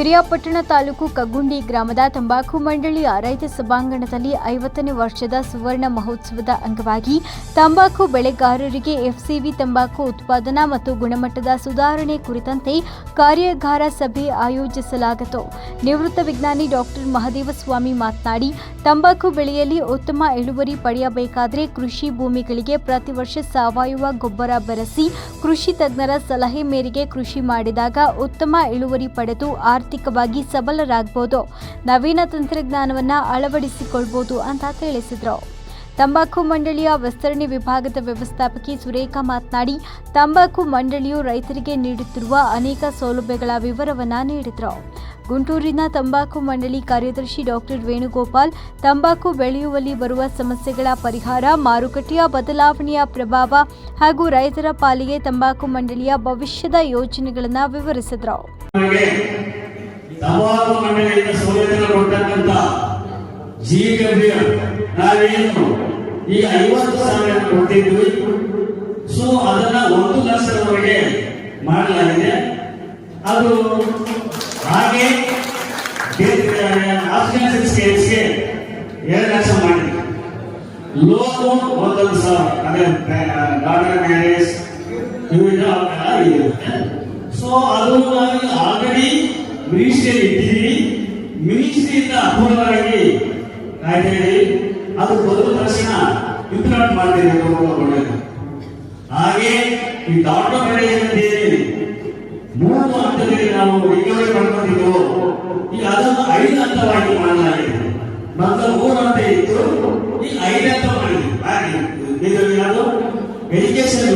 ಪಿರಿಯಾಪಟ್ಟಣ ತಾಲೂಕು ಕಗ್ಗುಂಡಿ ಗ್ರಾಮದ ತಂಬಾಕು ಮಂಡಳಿಯ ರೈತ ಸಭಾಂಗಣದಲ್ಲಿ ಐವತ್ತನೇ ವರ್ಷದ ಸುವರ್ಣ ಮಹೋತ್ಸವದ ಅಂಗವಾಗಿ ತಂಬಾಕು ಬೆಳೆಗಾರರಿಗೆ ಎಫ್ಸಿವಿ ತಂಬಾಕು ಉತ್ಪಾದನಾ ಮತ್ತು ಗುಣಮಟ್ಟದ ಸುಧಾರಣೆ ಕುರಿತಂತೆ ಕಾರ್ಯಾಗಾರ ಸಭೆ ಆಯೋಜಿಸಲಾಗಿತ್ತು ನಿವೃತ್ತ ವಿಜ್ಞಾನಿ ಡಾಕ್ಟರ್ ಮಹದೇವಸ್ವಾಮಿ ಮಾತನಾಡಿ, ತಂಬಾಕು ಬೆಳೆಯಲ್ಲಿ ಉತ್ತಮ ಇಳುವರಿ ಪಡೆಯಬೇಕಾದರೆ ಕೃಷಿ ಭೂಮಿಗಳಿಗೆ ಪ್ರತಿ ವರ್ಷ ಸಾವಯವ ಗೊಬ್ಬರ ಬೆರೆಸಿ ಕೃಷಿ ತಜ್ಞರ ಸಲಹೆ ಮೇರೆಗೆ ಕೃಷಿ ಮಾಡಿದಾಗ ಉತ್ತಮ ಇಳುವರಿ ಪಡೆದು ಆರ್ಥಿಕವಾಗಿ ಸಬಲರಾಗಬಹುದು ನವೀನ ತಂತ್ರಜ್ಞಾನವನ್ನು ಅಳವಡಿಸಿಕೊಳ್ಬೋದು ಅಂತ ತಿಳಿಸಿದರು. ತಂಬಾಕು ಮಂಡಳಿಯ ವಿಸ್ತರಣೆ ವಿಭಾಗದ ವ್ಯವಸ್ಥಾಪಕಿ ಸುರೇಖಾ ಮಾತನಾಡಿ, ತಂಬಾಕು ಮಂಡಳಿಯು ರೈತರಿಗೆ ನೀಡುತ್ತಿರುವ ಅನೇಕ ಸೌಲಭ್ಯಗಳ ವಿವರವನ್ನು ನೀಡಿದರು. ಗುಂಟೂರಿನ ತಂಬಾಕು ಮಂಡಳಿ ಕಾರ್ಯದರ್ಶಿ ಡಾಕ್ಟರ್ ವೇಣುಗೋಪಾಲ್, ತಂಬಾಕು ಬೆಳೆಯುವಲ್ಲಿ ಬರುವ ಸಮಸ್ಯೆಗಳ ಪರಿಹಾರ, ಮಾರುಕಟ್ಟೆಯ ಬದಲಾವಣೆಯ ಪ್ರಭಾವ ಹಾಗೂ ರೈತರ ಪಾಲಿಗೆ ತಂಬಾಕು ಮಂಡಳಿಯ ಭವಿಷ್ಯದ ಯೋಜನೆಗಳನ್ನು ವಿವರಿಸಿದರು. ತಂಬಾಕು ಮಂಡಳಿಯಿಂದ ಸೌಲಭ್ಯ ಕೊಡ್ತಕ್ಕಂತ ಜೀಗವ್ಯ ನಾವೇನು ಈ ಐವತ್ತು ಸಾವಿರ ಕೊಟ್ಟಿದ್ವಿ ಸೊ ಅದನ್ನ ಒಂದು ಲಕ್ಷದವರೆಗೆ ಮಾಡಲಾಗಿದೆ. ಅದು ಹಾಗೆ ಆಫ್ಘಾನಿಸ್ತಾನ್ ಎರಡು ಲಕ್ಷ ಮಾಡಿದ್ವಿ. ಲೋನು ಒಂದೊಂದು ಸಾವಿರ. ಅದೇ ಡಾಟರ್ ಮ್ಯಾರೇಜ್ ಇವೆಲ್ಲ ಸೊ ಅದು ನಾವು ಆಲ್ರೆಡಿ ಮಿನಿಸ್ಟ್ರಿಯಲ್ಲಿ ಇಟ್ಟಿದ್ದೀವಿ ಮಿನಿಸ್ಟ್ರಿಯಿಂದ ಅಪೂರ್ಣವಾಗಿ ಕಾಯ್ತಾ ಇದೀವಿ ಅದು ಬಂದ ತಕ್ಷಣ ಇಂಪ್ಲಿಮೆಂಟ್ ಮಾಡ್ತೀವಿ ಅಂತ ಒಳ್ಳೆಯದು ಹಾಗೆ ಈ ಡಾಕ್ಟರ್ ಮ್ಯಾರೇಜ್ ಅಂತ ಏನಿದೆ ಮೂರು ಹಂತದಲ್ಲಿ ನಾವು ರಿಕವರಿ ಮಾಡ್ಕೊಂಡಿದ್ದೆವು ಈ ಅದನ್ನು ಐದು ಹಂತವಾಗಿ ಮಾಡಲಾಗಿದೆ. ಮೊದಲು ಮೂರು ಹಂತ ಇತ್ತು, ಈ ಐದು ಹಂತ ಮಾಡಿದ್ವಿ. ಹಾಗೆ ಇದು ಯಾವುದು? ಎಜುಕೇಶನ್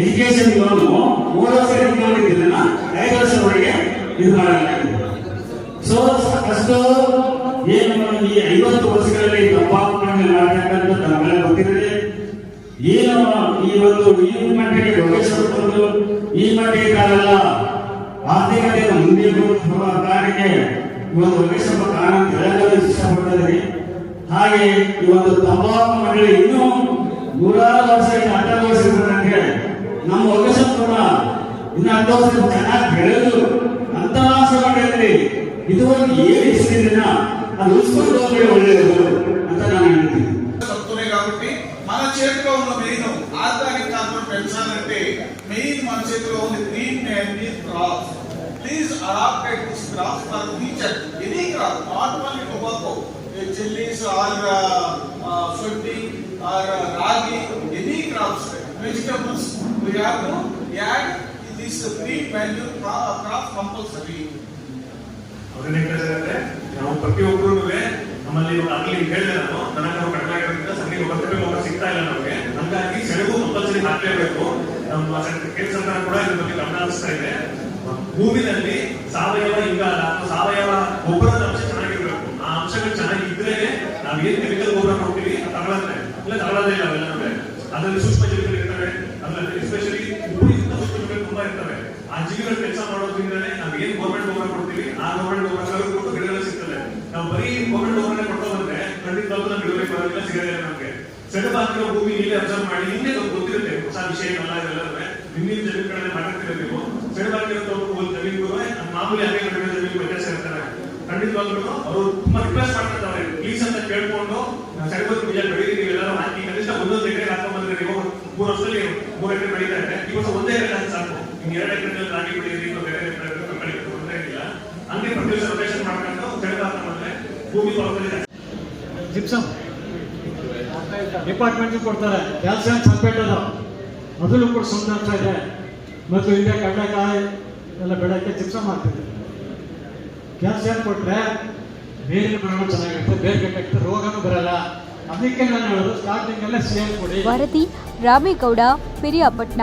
ಎಜುಕೇಶನ್ ಲೋನ್ ಮೂರು ವರ್ಷ ವರ್ಷದವರೆಗೆ ಇದು ಸೊ ಸಾಕಷ್ಟು ಈ ಐವತ್ತು ವರ್ಷಗಳಲ್ಲಿ ತಂಬಾಕು ಮಾಡತಕ್ಕಂಥ ನಮ್ಮೆಲ್ಲ ಗೊತ್ತಿರಲಿ. ಏನು ಈ ಒಂದು, ಈ ಮಟ್ಟಿಗೆ ಪ್ರೊಫೆಸರ್ ಬಂದು ಈ ಮಟ್ಟಿಗೆ ಕಾಲೆಲ್ಲ ಆರ್ಥಿಕತೆಯನ್ನು ಮುಂದೆ ಬರುವ ಕಾರಣಕ್ಕೆ ಇವತ್ತು ಪ್ರೊಫೆಸರ್ ಕಾರಣ ಹೇಳಲು ಇಷ್ಟಪಡ್ತಿದ್ರಿ ಹಾಗೆ ಇವತ್ತು ಒಂದು ತಂಬಾಕು ಮಂಡಳಿ ಇನ್ನೂ ನೂರಾರು ವರ್ಷ ಹತ್ತಾರು ವರ್ಷ ನಮ್ಮ ಕೂಡ ಇನ್ನು ಹತ್ತು ವರ್ಷ ಚೆನ್ನಾಗಿ ಬೆಳೆದು ಅಂತಾರಾಷ್ಟ್ರ ಮಟ್ಟದಲ್ಲಿ ಇದುವರೆಗೆ ಏನು ಇಷ್ಟಿನ ಅದು ಉಳಿಸ್ಕೊಂಡು ಹೋದ್ರೆ ಒಳ್ಳೆಯದು ಅಂತ ನಾನು ಹೇಳ್ತೀನಿ చెప్తూనే కాబట్టి మన చేతిలో ఉన్న మెయిన్ ఆర్గానిక్ కాన్సెప్ట్ పెంచాలంటే మెయిన్ మన చేతిలో ఉంది green and crops please adapted this crops for future any crop not only tobacco chillies or food or ragi any crops vegetables we have to add this green value crop compulsory ಅವ್ರೇನ್ ಹೇಳ್ತಾರೆ ನಾವು ಪ್ರತಿಯೊಬ್ಬರು ನಮ್ಮಲ್ಲಿ ಆಗ್ಲಿ ಹೇಳಿದೆ ನಾನು ನನಗೆ ನಾವು ಕಡಿಮೆ ಆಗಿರೋದ್ರಿಂದ ಸಗಣಿ ಗೊಬ್ಬರ ಒಬ್ಬರು ಸಿಗ್ತಾ ಇಲ್ಲ ನಮಗೆ. ಹಂಗಾಗಿ ಸೆಣಬು ಕಂಪಲ್ಸರಿ ಹಾಕಲೇಬೇಕು. ನಮ್ಮ ಕೇಂದ್ರ ಸರ್ಕಾರ ಕೂಡ ಇದ್ರ ಬಗ್ಗೆ ಗಮನ ಹರಿಸ್ತಾ ಇದೆ. ಭೂಮಿನಲ್ಲಿ ಸಾವಯವ ಇಂಗಾಲ ಸಾವಯವ ಗೊಬ್ಬರದ ಅಂಶ ಚೆನ್ನಾಗಿರ್ಬೇಕು. ಆ ಅಂಶಗಳು ಚೆನ್ನಾಗಿದ್ರೆ ನಾವು ಏನ್ ಕೆಮಿಕಲ್ ಗೊಬ್ಬರ ಕೊಡ್ತೀವಿ? ತಗೊಳತ್ತೆ. ಇಲ್ಲ ತಗೊಳ್ಳೋದೇ ಇಲ್ಲ ಅವೆಲ್ಲ ಅದರಲ್ಲಿ ಸೂಕ್ಷ್ಮ ಜೀವಿಗಳು ಇರ್ತವೆ ಅದರಲ್ಲಿ ಎಸ್ಪೆಷಲಿ ಜೀವಿಗಳು ಕೆಲಸ ಮಾಡೋದ್ರಿಂದಲೇ ನಾವ್ ಏನ್ ಗೌರ್ಮೆಂಟ್ ಗೊಬ್ಬರ ಕೊಡ್ತೀವಿ? ಆ ಗೌರ್ಮೆಂಟ್ ಗೊಬ್ಬರ ಕೊಟ್ಟು ಗಿಡಗಳು ಸಿಗ್ತದೆ. ನಾವು ಬರೀ ಗೌರ್ಮೆಂಟ್ ಗೊಬ್ಬರನೇ ಕೊಡ್ತಾ ಬಂದ್ರೆ ಖಂಡಿತವಾಗ್ಲೂ ನಮ್ಗೆ ಇಳುವರಿ ಬರೋದಿಲ್ಲ ಸಿಗೋದಿಲ್ಲ ನಮ್ಗೆ. ಸೆಟಪ್ ಹಾಕಿರೋ ಭೂಮಿ ನೀವೇ ಅಬ್ಸರ್ವ್ ಮಾಡಿ ಹಿಂದೆ ನಮ್ಗೆ ಗೊತ್ತಿರುತ್ತೆ. ಹೊಸ ವಿಷಯ ಎಲ್ಲ ಇದೆಲ್ಲ ಹಿಂದಿನ ಜಮೀನ್ ಕಡೆ ಮಾಡಿರ್ತೀರ ನೀವು ಒಂದು ಜಮೀನ್ಗೂ ಮಾಮೂಲಿ ಹಾಗೆ ಕಡಿಮೆ ಜಮೀನ್ ವ್ಯತ್ಯಾಸ ಇರ್ತಾರೆ ಖಂಡಿತವಾಗ್ಲೂ ಅವರು ತುಂಬಾ ರಿಕ್ವೆಸ್ಟ್ ಮಾಡ್ತಾರೆ ಪ್ಲೀಸ್ ಅಂತ ಕೇಳ್ಕೊಂಡು ಸೆಟಪ್ ಬೀಜ ಬೆಳೀರಿ ನೀವೆಲ್ಲರೂ ಹಾಕಿ ಕನಿಷ್ಠ ಒಂದೊಂದು ಎಕರೆ ಹಾಕೊಂಡ್ ಬಂದ್ರೆ ನೀವು ಮೂರು ವರ್ಷದಲ್ಲಿ ಮೂರು ಎಕರೆ ಬೆಳೀತಾ ಇದೆ ಒಂದೇ ಎಕರೆ ಹಾಕಿ ಸಾಕು ನಿಮ್ಗೆ ಎರಡು ಎಕರೆ ರಾಗಿ ಬೆಳೀರಿ ಇನ್ನೊಂದು ಬೇರೆ ಎಕರೆ ಬೆಳೀರಿ ತೊಂದರೆ ಇಲ್ಲ. ಹಂಗೆ ರೊಟೇಷನ್ ಮಾಡ್ಕೊಂಡು ಮೇಲೆ ಭೂಮಿ ಜಿಪ್ಸಮ್ ಡಿಪಾರ್ಟ್ಮೆಂಟ್ ಕೊಡ್ತಾರೆ. ಕ್ಯಾಲ್ಸಿಯಂ ಸಲ್ಫೇಟ್ ಅದು. ಕೂಡ ಸುಂದರ ಇದೆ. ಮತ್ತು ಹಿಂದೆ ಕಡಲೆಕಾಯಿ ಎಲ್ಲ ಬೆಳಕ್ಕೆ ಜಿಪ್ಸಮ್ ಮಾಡ್ತಿದೆ ಕ್ಯಾಲ್ಸಿಯಂ ಕೊಟ್ಟರೆ ಬೇರಿನ ಪ್ರಮಾಣ ಚೆನ್ನಾಗಿರುತ್ತೆ ಬೇರೆ ಕೆಟ್ಟ ರೋಗನೂ ಬರಲ್ಲ. ಅದಕ್ಕೆ ನಾನು ಹೇಳೋದು ಸ್ಟಾರ್ಟಿಂಗ್ ಎಲ್ಲ ಸೇಲ್ ಕೊಡಿ. ವರದಿ ರಾಮೇಗೌಡ ಪಿರಿಯಾಪಟ್ನ